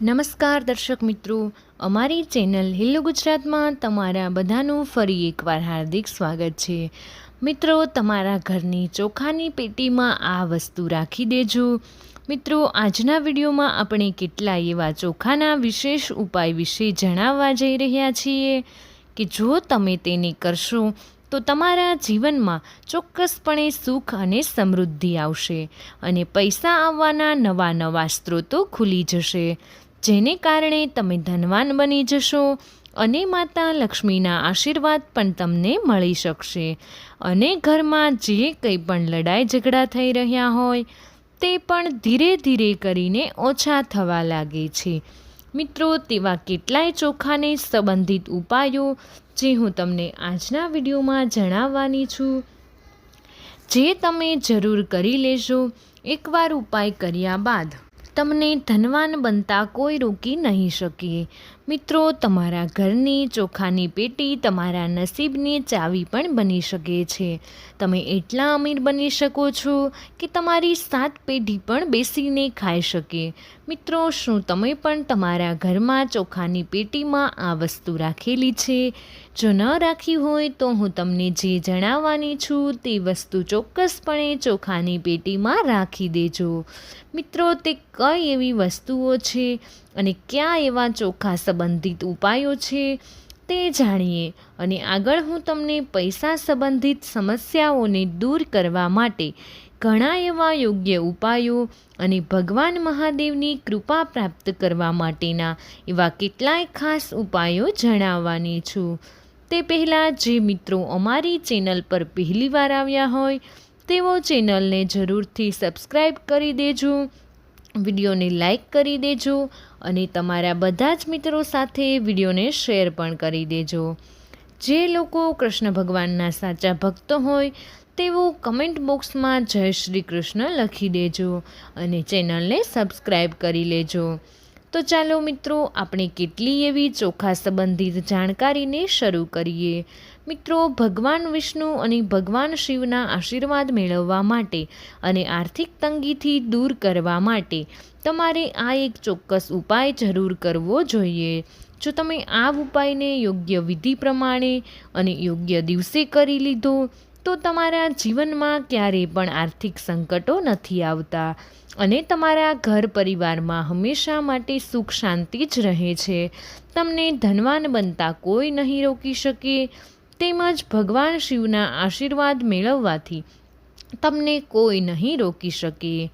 નમસ્કાર દર્શક મિત્રો, અમારી ચેનલ હિલ્લો ગુજરાતમાં તમારા બધાનું ફરી એકવાર હાર્દિક સ્વાગત છે. મિત્રો, તમારા ઘરની ચોખાની પેટીમાં આ વસ્તુ રાખી દેજો. મિત્રો, આજના વિડીયોમાં આપણે કેટલાય એવા ચોખાના વિશેષ ઉપાય વિશે જણાવવા જઈ રહ્યા છીએ કે જો તમે તેને કરશો, તો તમારા જીવનમાં ચોક્કસપણે સુખ અને સમૃદ્ધિ આવશે અને પૈસા આવવાના નવા નવા સ્ત્રોતો ખુલી જશે. જેને કારણે તમે ધનવાન બની જશો અને માતા લક્ષ્મીના આશીર્વાદ પણ તમને મળી શકશે. અને ઘરમાં જે કંઈ પણ લડાઈ ઝઘડા થઈ રહ્યા હોય, તે પણ ધીરે ધીરે કરીને ઓછા થવા લાગે છે. મિત્રો, તેવા કેટલાય ચોખાને સંબંધિત ઉપાયો જે હું તમને આજના વિડીયોમાં જણાવવાની છું. જે તમે જરૂર કરી લેશો એકવાર ઉપાય કર્યા બાદ તમને ધનવાન બનતા કોઈ રોકી નહીં શકે. મિત્રો, તમારા ઘરની ચોખાની પેટી તમારા નસીબની ચાવી પણ બની શકે છે. તમે એટલા અમીર બની શકો છો કે તમારી સાત પેઢી પણ બેસીને ખાઈ શકે. મિત્રો, શું તમે પણ તમારા ઘરમાં ચોખાની પેટીમાં આ વસ્તુ રાખેલી છે? જો ન રાખી હોય તો હું તમને જે જણાવવાની છું તે વસ્તુ ચોક્કસપણે ચોખાની પેટીમાં રાખી દેજો. મિત્રો, તે કઈ એવી વસ્તુઓ છે અને ક્યાં એવા ચોખા સંબંધિત ઉપાયો છે તે જાણીએ અને આગળ હું તમને પૈસા સંબંધિત સમસ્યાઓને દૂર કરવા માટે ઘણા એવા યોગ્ય ઉપાયો અને ભગવાન મહાદેવની કૃપા પ્રાપ્ત કરવા માટેના એવા કેટલાય ખાસ ઉપાયો જણાવવાની છું. તે પહેલાં જે મિત્રો અમારી ચેનલ પર પહેલીવાર આવ્યા હોય તેઓ ચેનલને જરૂરથી સબસ્ક્રાઈબ કરી દેજો વિડીયોને લાઈક કરી દેજો અને તમારા બધા જ મિત્રો સાથે વિડીયોને શેર પણ કરી દેજો. જે લોકો કૃષ્ણ ભગવાનના સાચા ભક્તો હોય, તેઓ કમેન્ટ બોક્સમાં જય શ્રી કૃષ્ણ લખી દેજો અને ચેનલને સબસ્ક્રાઈબ કરી લેજો. તો ચાલો મિત્રો, આપણે કેટલી એવી ચોખા સંબંધિત જાણકારીને શરૂ કરીએ. મિત્રો, ભગવાન વિષ્ણુ અને ભગવાન શિવના આશીર્વાદ મેળવવા માટે અને આર્થિક તંગીથી દૂર કરવા માટે તમારે આ એક ચોક્કસ ઉપાય જરૂર કરવો જોઈએ. જો તમે આ ઉપાયને યોગ્ય વિધિ પ્રમાણે અને યોગ્ય દિવસે કરી લીધો, તો તમારા જીવનમાં ક્યારેય પણ આર્થિક સંકટો નથી આવતા અને તમારા ઘર પરિવારમાં હંમેશા માટે સુખ શાંતિ જ રહે છે. તમને ધનવાન બનતા કોઈ નહીં રોકી શકે તેમજ ભગવાન શિવના આશીર્વાદ મેળવવાથી તમને કોઈ નહીં રોકી શકે.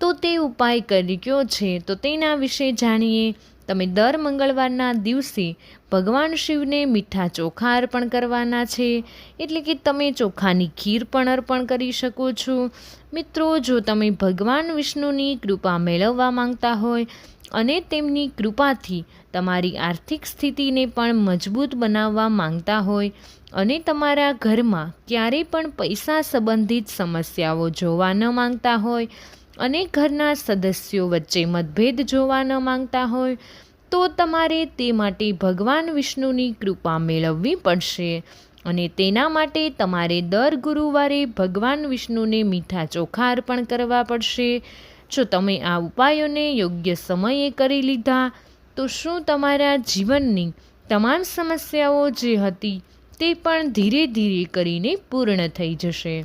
તો તે ઉપાય કર્યો છે. તો તેના વિશે જાણીએ. તમે દર મંગળવારના દિવસે ભગવાન શિવને મીઠા ચોખા અર્પણ કરવાના છે. એટલે કે તમે ચોખાની ખીર પણ અર્પણ કરી શકો છો. મિત્રો, જો તમે ભગવાન વિષ્ણુની કૃપા મેળવવા માંગતા હોય અને તેમની કૃપાથી તમારી આર્થિક સ્થિતિને પણ મજબૂત બનાવવા માંગતા હોય અને તમારા ઘરમાં ક્યારેય પણ પૈસા સંબંધિત સમસ્યાઓ જોવા ન માંગતા હોય અને ઘરના સદસ્યો વચ્ચે મતભેદ જોવા ન માંગતા હોય, તો તમારે તે માટે ભગવાન વિષ્ણુની કૃપા મેળવવી પડશે અને તેના માટે તમારે દર ગુરુવારે ભગવાન વિષ્ણુને મીઠા ચોખા અર્પણ કરવા પડશે. જો તમે આ ઉપાયોને યોગ્ય સમયે કરી લીધા, તો શું તમારા જીવનની તમામ સમસ્યાઓ જે હતી તે પણ ધીરે ધીરે કરીને પૂર્ણ થઈ જશે.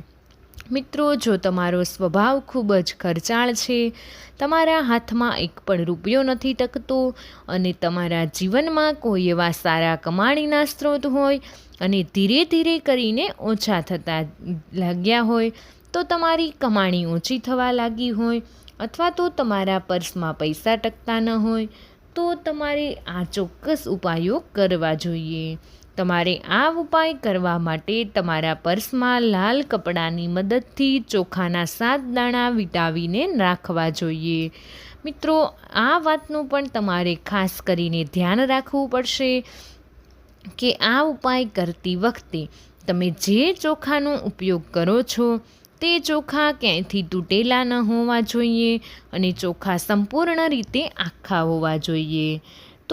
મિત્રો, જો તમારો સ્વભાવ ખૂબ જ ખર્ચાળ છે, તમારા હાથમાં એક પણ રૂપિયો નથી ટકતો અને તમારા જીવનમાં કોઈ એવા સારા કમાણીના સ્ત્રોત હોય અને ધીરે ધીરે કરીને ઓછા થતા લાગ્યા હોય, તો તમારી કમાણી ઓછી થવા લાગી હોય અથવા તો તમારા પર્સમાં પૈસા ટકતા ન હોય, તો તમારે આ ચોક્કસ ઉપાયો કરવા જોઈએ. તમારે આ ઉપાય કરવા માટે તમારા પર્સમાં લાલ કપડાની મદદથી ચોખાના સાત દાણા વીટાવીને રાખવા જોઈએ. મિત્રો, આ વાતનું પણ તમારે ખાસ કરીને ધ્યાન રાખવું પડશે કે આ ઉપાય કરતી વખતે તમે જે ચોખાનો ઉપયોગ કરો છો, તે ચોખા ક્યાંયથી તૂટેલા ન હોવા જોઈએ અને ચોખા સંપૂર્ણ રીતે આખા હોવા જોઈએ.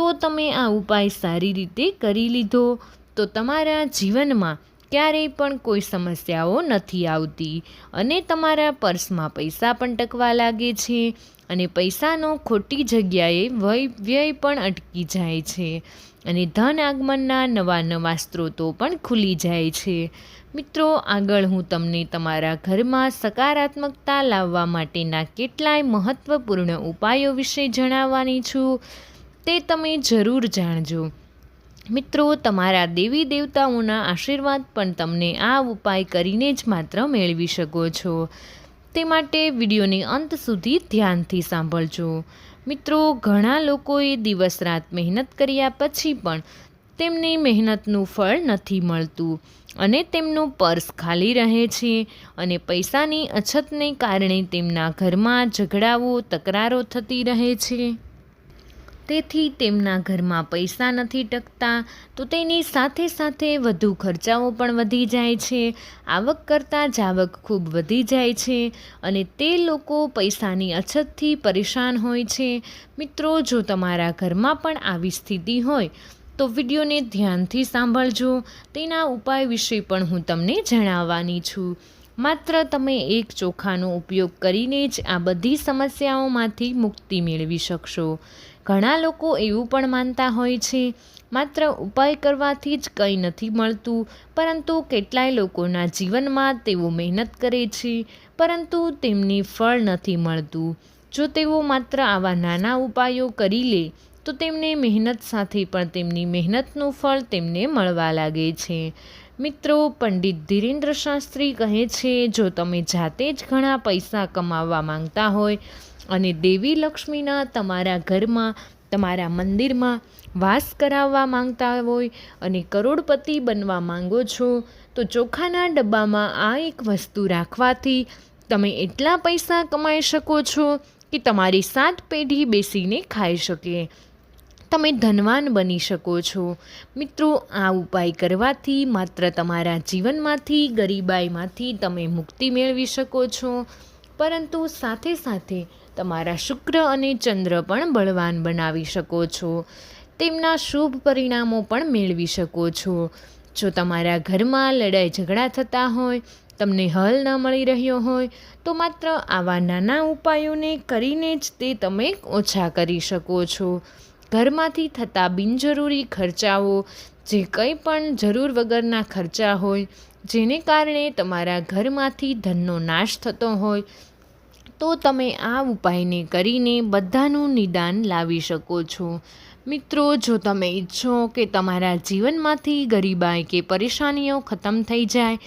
તો તમે આ ઉપાય સારી રીતે કરી લીધો. તો તમારા જીવનમાં ક્યારેય પણ કોઈ સમસ્યાઓ નથી આવતી અને તમારા પર્સમાં પૈસા પણ ટકવા લાગે છે અને પૈસાનો ખોટી જગ્યાએ વય વ્યય પણ અટકી જાય છે અને ધન આગમનના નવા નવા સ્ત્રોતો પણ ખુલી જાય છે. મિત્રો, આગળ હું તમને તમારા ઘરમાં સકારાત્મકતા લાવવા માટેના કેટલાય મહત્ત્વપૂર્ણ ઉપાયો વિશે જણાવવાની છું. તે તમે જરૂર જાણજો. મિત્રો, તમારા દેવી દેવતાઓના આશીર્વાદ પણ તમને આ ઉપાય કરીને જ માત્ર મેળવી શકો છો. તે માટે વિડીયોને અંત સુધી ધ્યાનથી સાંભળજો. મિત્રો, ઘણા લોકોએ દિવસ રાત મહેનત કર્યા પછી પણ તેમની મહેનતનું ફળ નથી મળતું અને તેમનું પર્સ ખાલી રહે છે અને પૈસાની અછતને કારણે તેમના ઘરમાં ઝઘડાઓ, તકરારો થતી રહે છે. તેથી તેમના ઘરમાં પૈસા નથી ટકતા, તો તેની સાથે સાથે વધુ ખર્ચાઓ પણ વધી જાય છે. આવક કરતાં જાવક ખૂબ વધી જાય છે અને તે લોકો પૈસાની અછતથી પરેશાન હોય છે. મિત્રો, જો તમારા ઘરમાં પણ આવી સ્થિતિ હોય, તો વિડીયોને ધ્યાનથી સાંભળજો. તેના ઉપાય વિશે પણ હું તમને જણાવવાની છું. માત્ર તમે એક ચોખાનો ઉપયોગ કરીને જ આ બધી સમસ્યાઓમાંથી મુક્તિ મેળવી શકશો. ઘણા લોકો એવું પણ માનતા હોય છે. માત્ર ઉપાય કરવાથી જ કંઈ નથી મળતું, પરંતુ કેટલાય લોકોના જીવનમાં તેઓ મહેનત કરે છે, પરંતુ તેમની ફળ નથી મળતું. જો તેઓ માત્ર આવા નાના ઉપાયો કરી લે, તો તેમને મહેનત સાથે પણ તેમની મહેનતનું ફળ તેમને મળવા લાગે છે. મિત્રો, પંડિત ધીરેન્દ્ર શાસ્ત્રી કહે છે, જો તમે જાતે જ ઘણા પૈસા કમાવવા માંગતા હોય અને દેવી લક્ષ્મીના તમારા ઘરમાં, તમારા મંદિરમાં વાસ કરાવવા માંગતા હોય અને કરોડપતિ બનવા માંગો છો, તો ચોખાના ડબ્બામાં આ એક વસ્તુ રાખવાથી તમે એટલા પૈસા કમાઈ શકો છો કે તમારી સાત પેઢી બેસીને ખાઈ શકે. તમે ધનવાન બની શકો છો. મિત્રો, આ ઉપાય કરવાથી માત્ર તમારા જીવનમાંથી, ગરીબાઈમાંથી તમે મુક્તિ મેળવી શકો છો. પરંતુ સાથે સાથે તમારા શુક્ર અને ચંદ્ર પણ બળવાન બનાવી શકો છો. તેમના શુભ પરિણામો પણ મેળવી શકો છો. જો તમારા ઘરમાં લડાઈ ઝઘડા થતા હોય, તમને હલ ન મળી રહ્યો હોય, તો માત્ર આવા નાના ઉપાયોને કરીને જ તે તમે ઓછા કરી શકો છો. ઘરમાંથી થતા બિનજરૂરી ખર્ચાઓ, જે કંઈ પણ જરૂર વગરના ખર્ચા હોય, જેને કારણે તમારા ઘરમાંથી ધનનો નાશ થતો હોય તો તમે આ ઉપાયને કરીને બધાનું નિદાન લાવી શકો છો. મિત્રો, જો તમે ઈચ્છો કે તમારા જીવનમાંથી ગરીબાઈ કે પરેશાનીઓ ખતમ થઈ જાય,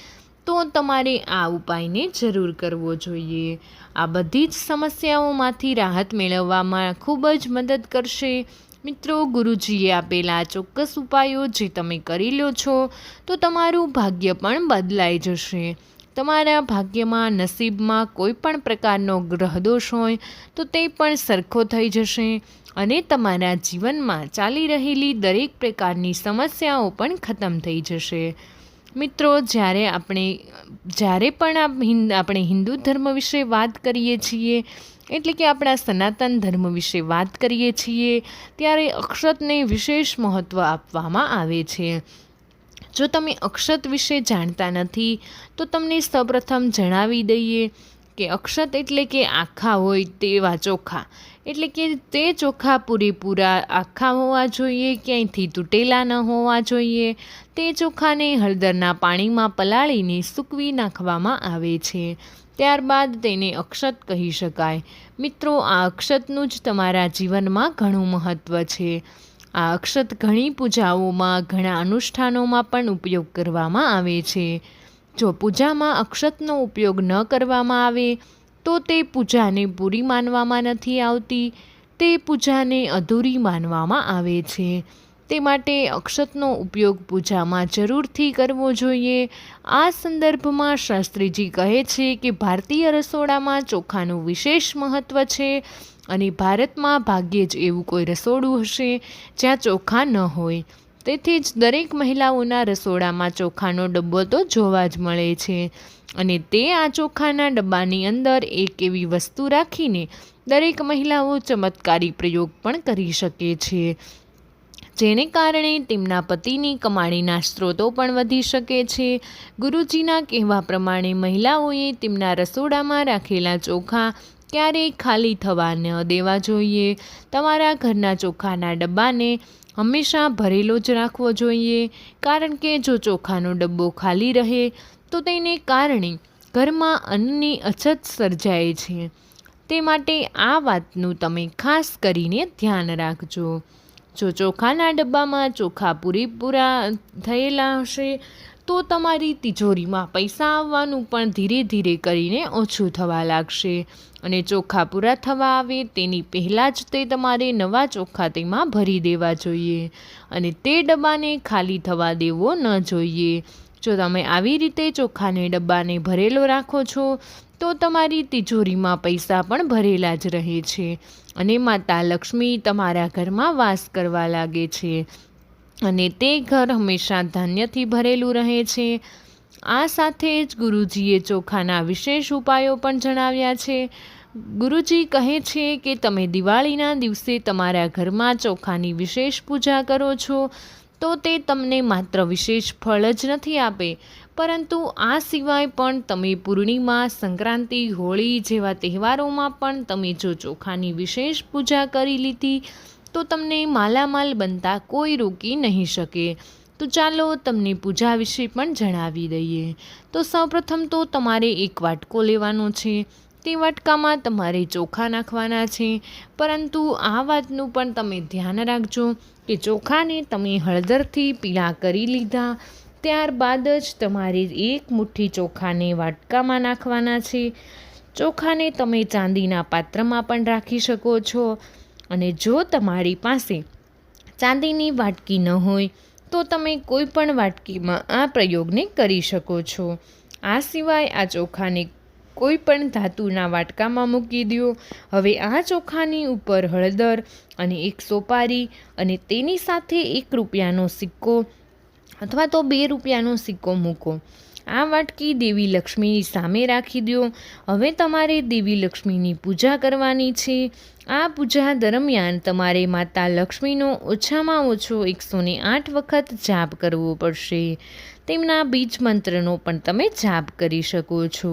તો તમારે આ ઉપાયને જરૂર કરવો જોઈએ. આ બધી જ સમસ્યાઓમાંથી રાહત મેળવવામાં ખૂબ જ મદદ કરશે. મિત્રો, ગુરુજીએ આપેલા ચોક્કસ ઉપાયો જે તમે કરી લો છો, તો તમારું ભાગ્ય પણ બદલાઈ જશે. તમારા ભાગ્યમાં, નસીબમાં કોઈ પણ પ્રકારનો ગ્રહદોષ હોય, તો તે પણ સરખો થઈ જશે અને તમારા જીવનમાં ચાલી રહેલી દરેક પ્રકારની સમસ્યાઓ પણ ખતમ થઈ જશે. મિત્રો, જ્યારે આપણે, જ્યારે પણ આપણે હિન્દુ ધર્મ વિશે વાત કરીએ છીએ, એટલે કે આપણા સનાતન ધર્મ વિશે વાત કરીએ છીએ, ત્યારે અક્ષતને વિશેષ મહત્ત્વ આપવામાં આવે છે. જો તમે અક્ષત વિશે જાણતા નથી, તો તમને સૌપ્રથમ જણાવી દઈએ કે અક્ષત એટલે કે આખા હોય તેવા ચોખા. એટલે કે તે ચોખા પૂરેપૂરા આખા હોવા જોઈએ, ક્યાંયથી તૂટેલા ન હોવા જોઈએ. તે ચોખાને હળદરના પાણીમાં પલાળીને સૂકવી નાખવામાં આવે છે. ત્યારબાદ તેને અક્ષત કહી શકાય. મિત્રો, આ અક્ષતનું જ તમારા જીવનમાં ઘણું મહત્ત્વ છે. આ અક્ષત ઘણી પૂજાઓમાં, ઘણા અનુષ્ઠાનોમાં પણ ઉપયોગ કરવામાં આવે છે. જો પૂજામાં અક્ષતનો ઉપયોગ ન કરવામાં આવે, તો તે પૂજાને પૂરી માનવામાં નથી આવતી. તે પૂજાને અધૂરી માનવામાં આવે છે. તે માટે અક્ષતનો ઉપયોગ પૂજામાં જરૂરથી કરવો જોઈએ. આ સંદર્ભમાં શાસ્ત્રીજી કહે છે કે ભારતીય રસોડામાં ચોખાનું વિશેષ મહત્ત્વ છે અને ભારતમાં ભાગ્યે જ એવું કોઈ રસોડું હશે જ્યાં ચોખા ન હોય. તેથી જ દરેક મહિલાઓના રસોડામાં ચોખાનો ડબ્બો તો જોવા જ મળે છે અને તે આ ચોખાના ડબ્બાની અંદર એક એવી વસ્તુ રાખીને દરેક મહિલાઓ ચમત્કારી પ્રયોગ પણ કરી શકે છે. જેને કારણે તેમના પતિની કમાણીના સ્ત્રોતો પણ વધી શકે છે. ગુરુજીના કહેવા પ્રમાણે મહિલાઓએ તેમના રસોડામાં રાખેલા ચોખા ક્યારેય ખાલી થવા ન દેવા જોઈએ. તમારા ઘરના ચોખાના ડબ્બાને હંમેશા ભરેલો જ રાખવો જોઈએ. કારણ કે જો ચોખાનો ડબ્બો ખાલી રહે, તો તેને કારણે ઘરમાં અન્નની અછત સર્જાય છે. તે માટે આ વાતનું તમે ખાસ કરીને ધ્યાન રાખજો. જો ચોખાના ડબ્બામાં ચોખા પૂરેપૂરા થયેલા હશે, તો તમારી તિજોરીમાં પૈસા આવવાનું પણ ધીરે ધીરે કરીને ઓછું થવા લાગશે. અને ચોખા પૂરા થવા આવે તેની પહેલાં જ તે તમારે નવા ચોખા તેમાં ભરી દેવા જોઈએ. અને તે ડબ્બાને ખાલી થવા દેવો ન જોઈએ. જો તમે આવી રીતે ચોખાને ડબ્બાને ભરેલો રાખો છો, તો તમારી તિજોરીમાં પૈસા પણ ભરેલા જ રહે છે. અને માતા લક્ષ્મી તમારા ઘરમાં વાસ કરવા લાગે છે. અને તે ઘર હંમેશા ધાન્યથી ભરેલું રહે છે. આ સાથે જ ગુરુજીએ ચોખાના વિશેષ ઉપાયો પણ જણાવ્યા છે. ગુરુજી કહે છે કે તમે દિવાળીના દિવસે તમારા ઘરમાં ચોખાની વિશેષ પૂજા કરો છો તો તે તમને માત્ર વિશેષ ફળ જ નથી આપે, પરંતુ આ સિવાય પણ તમે પૂર્ણિમા, સંક્રાંતિ, હોળી જેવા તહેવારોમાં પણ તમે જો ચોખાની વિશેષ પૂજા કરી લીધી, તો તમને માલામાલ બનતા કોઈ રોકી નહીં શકે. તો ચાલો તમને પૂજા વિશે પણ જણાવી દઈએ. તો સૌપ્રથમ તો તમારે એક વાટકો લેવાનો છે. તે વાટકામાં તમારે ચોખા નાખવાના છે. પરંતુ આ વાતનું પણ તમે ધ્યાન રાખજો કે ચોખાને તમે હળદરથી પીળા કરી લીધા. ત્યારબાદ જ તમારે એક મુઠ્ઠી ચોખાને વાટકામાં નાખવાના છે. ચોખાને તમે ચાંદીના પાત્રમાં પણ રાખી શકો છો. અને જો તમારી પાસે ચાંદીની વાટકી ન હોય, તો તમે કોઈ પણ વાટકીમાં આ પ્રયોગને કરી શકો છો. આ સિવાય આ ચોખાને કોઈ પણ ધાતુના વાટકામાં મૂકી દો હવે આ ચોખાની ઉપર હળદર અને એક સોપારી અને તેની સાથે એક રૂપિયાનો સિક્કો અથવા તો બે રૂપિયાનો સિક્કો મૂકો. આ વાટકી દેવી લક્ષ્મીની સામે રાખી દો હવે તમારે દેવી લક્ષ્મીની પૂજા કરવાની છે. આ પૂજા દરમિયાન તમારે માતા લક્ષ્મીનો ઓછામાં ઓછો એકસો ને આઠ વખત જાપ કરવો પડશે. તેમના બીજ મંત્રનો પણ તમે જાપ કરી શકો છો.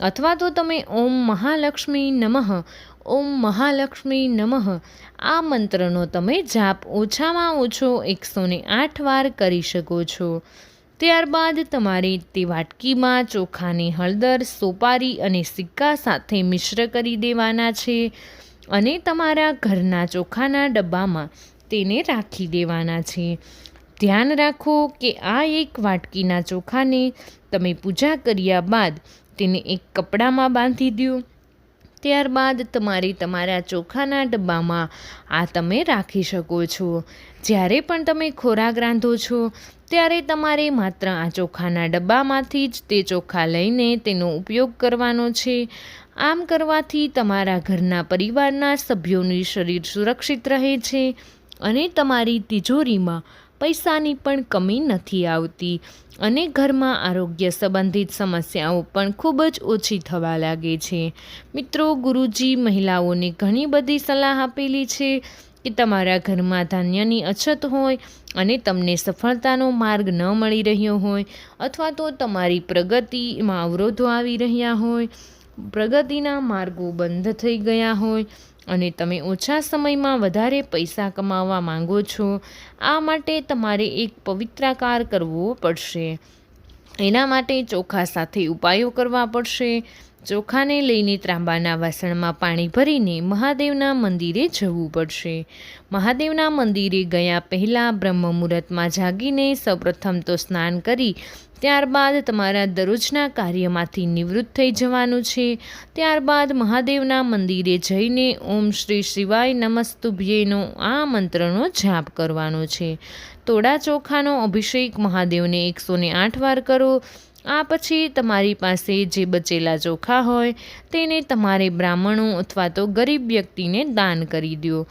અથવા તો તમે ઓમ મહાલક્ષ્મી નમઃ, ઓમ મહાલક્ષ્મી નમઃ. આ મંત્રનો તમે જાપ ઓછામાં ઓછો એકસો ને આઠ વાર કરી શકો છો. ત્યારબાદ તમારે તે વાટકીમાં ચોખાની હળદર, સોપારી અને સિક્કા સાથે મિશ્ર કરી દેવાના છે અને તમારા ઘરના ચોખાના ડબ્બામાં તેને રાખી દેવાના છે. ધ્યાન રાખો કે આ એક વાટકીના ચોખાને તમે પૂજા કર્યા બાદ તેને એક કપડામાં બાંધી દો ત્યારબાદ તમારે તમારા ચોખાના ડબ્બામાં આ તમે રાખી શકો છો. જ્યારે પણ તમે ખોરાક રાંધો છો, ત્યારે તમારે માત્ર આ ચોખાના ડબ્બામાંથી જ તે ચોખા લઈને તેનો ઉપયોગ કરવાનો છે. આમ કરવાથી તમારા ઘરના પરિવારના સભ્યોનું શરીર સુરક્ષિત રહે છે અને તમારી તિજોરીમાં પૈસાની પણ કમી નથી આવતી અને ઘરમાં આરોગ્ય સંબંધિત સમસ્યાઓ પણ ખૂબ જ ઓછી થવા લાગે છે. મિત્રો, ગુરુજી મહિલાઓને ઘણી બધી સલાહ આપેલી છે કે તમારા ઘરમાં ધાન્યની અછત હોય અને તમને સફળતાનો માર્ગ ન મળી રહ્યો હોય અથવા તો તમારી પ્રગતિમાં અવરોધો આવી રહ્યા હોય, પ્રગતિના માર્ગો બંધ થઈ ગયા હોય અને તમે ઓછા સમયમાં વધારે પૈસા કમાવવા માંગો છો, આ માટે તમારે એક પવિત્રાકાર કરવો પડશે. એના માટે ચોખા સાથે ઉપાયો કરવા પડશે. ચોખાને લઈને ત્રાંબાના વાસણમાં પાણી ભરીને મહાદેવના મંદિરે જવું પડશે. મહાદેવના મંદિરે ગયા પહેલાં બ્રહ્મ મુહૂર્તમાં જાગીને સૌપ્રથમ તો સ્નાન કરી ત્યારબાદ તમારા દરરોજના કાર્યમાંથી નિવૃત્ત થઈ જવાનું છે. ત્યારબાદ મહાદેવના મંદિરે જઈને ઓમ શ્રી શિવાય નમસ્તુભ્યેનો આ મંત્રનો જાપ કરવાનો છે. તોડા ચોખાનો અભિષેક મહાદેવને એકસો આઠ વાર કરો. આ પછી તમારી પાસે જે બચેલા ચોખા હોય, તેને તમારે બ્રાહ્મણો અથવા તો ગરીબ વ્યક્તિને દાન કરી દો.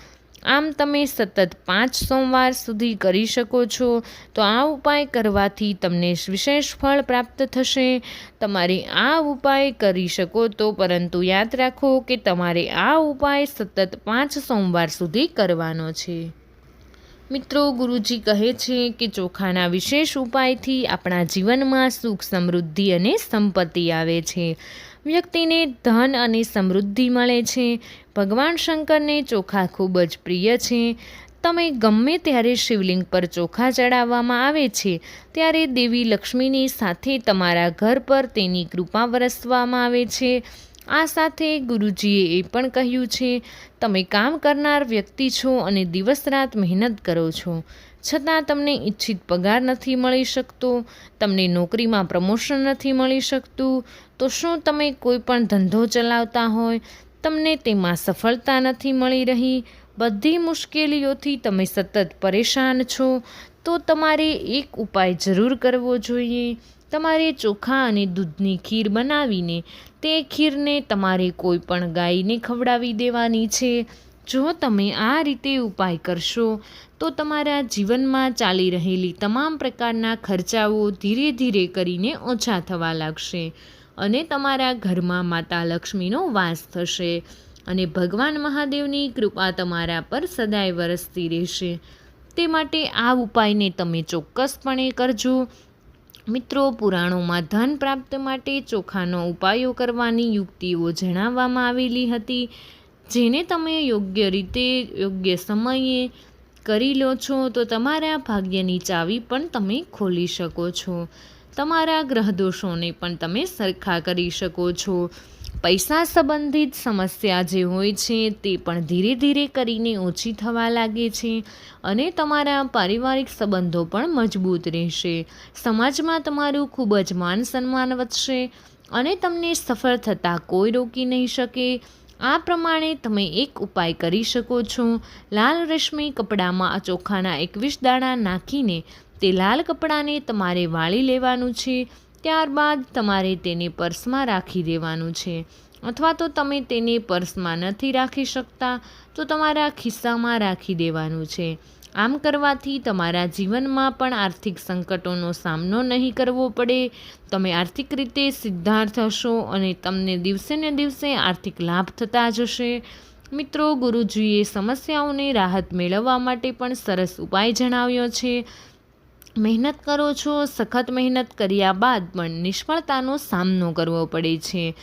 આમ તમે સતત પાંચ સોમવાર સુધી કરી શકો છો, તો આ ઉપાય કરવાથી તમને વિશેષ ફળ પ્રાપ્ત થશે. તમારે આ ઉપાય કરી શકો તો, પરંતુ યાદ રાખો કે તમારે આ ઉપાય સતત પાંચ સોમવાર સુધી કરવાનો છે. મિત્રો, ગુરુજી કહે છે કે ચોખાના વિશેષ ઉપાયથી આપણા જીવનમાં સુખ, સમૃદ્ધિ અને સંપત્તિ આવે છે. વ્યક્તિને ધન અને સમૃદ્ધિ મળે છે. ભગવાન શંકરને ચોખા ખૂબ જ પ્રિય છે. તમે ગમે ત્યારે શિવલિંગ પર ચોખા ચડાવવામાં આવે છે, ત્યારે દેવી લક્ષ્મીની સાથે તમારા ઘર પર તેની કૃપા વરસવામાં આવે છે. આ સાથે ગુરુજીએ એ પણ કહ્યું છે, તમે કામ કરનાર વ્યક્તિ છો અને દિવસ રાત મહેનત કરો છો. છતાં તમને ઈચ્છિત પગાર નથી મળી શકતો, તમને નોકરીમાં પ્રમોશન નથી મળી શકતું, તો શું તમે કોઈ પણ ધંધો ચલાવતા હોય, તમને તેમાં સફળતા નથી મળી રહી, બધી મુશ્કેલીઓથી તમે સતત પરેશાન છો, તો તમારે એક ઉપાય જરૂર કરવો જોઈએ. તમારે ચોખા અને દૂધની ખીર બનાવીને તે ખીરને તમારે કોઈ પણ ગાયને ખવડાવી દેવાની છે. જો તમે આ રીતે ઉપાય કરશો, તો તમારા જીવનમાં ચાલી રહેલી તમામ પ્રકારના ખર્ચાઓ ધીરે ધીરે કરીને ઓછા થવા લાગશે અને તમારા ઘરમાં માતા લક્ષ્મીનો વાસ થશે અને ભગવાન મહાદેવની કૃપા તમારા પર સદાય વરસતી રહેશે. તે માટે આ ઉપાયને તમે ચોક્કસપણે કરજો. મિત્રો, પુરાણોમાં ધન પ્રાપ્ત માટે ચોખાનો ઉપાયો કરવાની યુક્તિઓ જણાવવામાં આવેલી હતી. જેને તમે યોગ્ય રીતે, યોગ્ય સમયે કરી લો છો, તો તમારા ભાગ્યની ચાવી પણ તમે ખોલી શકો છો. તમારા ગ્રહદોષોને પણ તમે સરખા કરી શકો છો. પૈસા સંબંધિત સમસ્યા જે હોય છે, તે પણ ધીરે ધીરે કરીને ઓછી થવા લાગે છે અને તમારા પારિવારિક સંબંધો પણ મજબૂત રહેશે. સમાજમાં તમારું ખૂબ જ માન સન્માન વધશે અને તમને સફળ થતાં કોઈ રોકી નહીં શકે. આ પ્રમાણે તમે એક ઉપાય કરી શકો છો. લાલ રેશમી કપડામાં ચોખાના એકવીસ દાણા નાખીને તે લાલ કપડાને તમારે વાળી લેવાનું છે. ત્યારબાદ તમારે તેને પર્સમાં રાખી દેવાનું છે. અથવા તો તમે તેને પર્સમાં નથી રાખી શકતા, તો તમારા ખિસ્સામાં રાખી દેવાનું છે. આમ કરવાથી તમારા જીવનમાં પણ આર્થિક સંકટોનો સામનો નહીં કરવો પડે. તમે આર્થિક રીતે સિદ્ધાર્થ હશો અને તમને દિવસે ને દિવસે આર્થિક લાભ થતા જશે. મિત્રો, ગુરુજીએ સમસ્યાઓને રાહત મેળવવા માટે પણ સરસ ઉપાય જણાવ્યો છે. મહેનત કરો છો, સખત મહેનત કર્યા બાદ પણ નિષ્ફળતાનો સામનો કરવો પડે છે.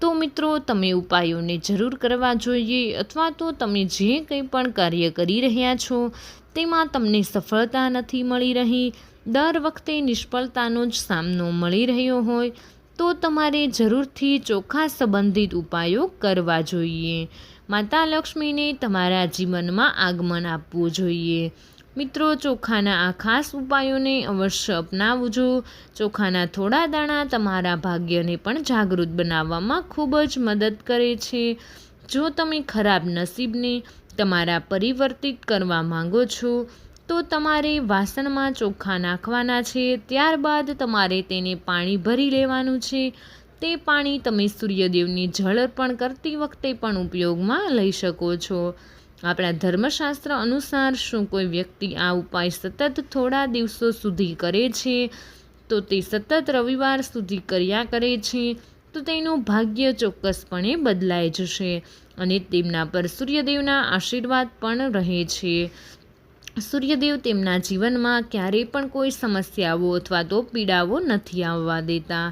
તો મિત્રો, તમે ઉપાયોને જરૂર કરવા જોઈએ અથવા તો તમે જે કંઈ પણ કાર્ય કરી રહ્યા છો તેમાં તમને સફળતા નથી મળી રહી, દર વખતે નિષ્ફળતાનો જ સામનો મળી રહ્યો હોય, તો તમારે જરૂરથી ચોખ્ખા સંબંધિત ઉપાયો કરવા જોઈએ. માતા લક્ષ્મીને તમારા જીવનમાં આગમન આપવું જોઈએ. મિત્રો ચોખાના આ ખાસ ઉપાયોને અવશ્ય અપનાવજો. ચોખાના થોડા દાણા તમારા ભાગ્યને પણ જાગૃત બનાવવામાં ખૂબ જ મદદ કરે છે. જો તમે ખરાબ નસીબને તમારા પરિવર્તિત કરવા માંગો છો, તો તમારે વાસણમાં ચોખા નાખવાના છે, ત્યારબાદ તમારે તેને પાણી ભરી લેવાનું છે. તે પાણી તમે સૂર્યદેવની જળ અર્પણ કરતી વખતે પણ ઉપયોગમાં લઈ શકો છો. આપણા ધર્મશાસ્ત્ર અનુસાર શું કોઈ વ્યક્તિ આ ઉપાય સતત થોડા દિવસો સુધી કરે છે, તો તે સતત રવિવાર સુધી કર્યા કરે છે તો તેનું ભાગ્ય ચોક્કસપણે બદલાઈ જશે અને તેમના પર સૂર્યદેવના આશીર્વાદ પણ રહે છે. સૂર્યદેવ તેમના જીવનમાં ક્યારેય પણ કોઈ સમસ્યાઓ અથવા તો પીડાઓ નથી આવવા દેતા.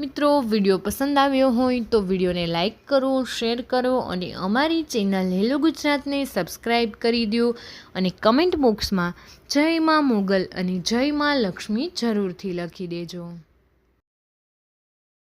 મિત્રો, વીડિયો પસંદ આવ્યો હોય તો વિડીયોને લાઇક કરો, શેર કરો અને અમારી ચેનલ હેલો ગુજરાતને સબસ્ક્રાઈબ કરી દો અને કમેન્ટ બોક્સમાં જય માં મોગલ અને જય માં લક્ષ્મી જરૂરથી લખી દેજો.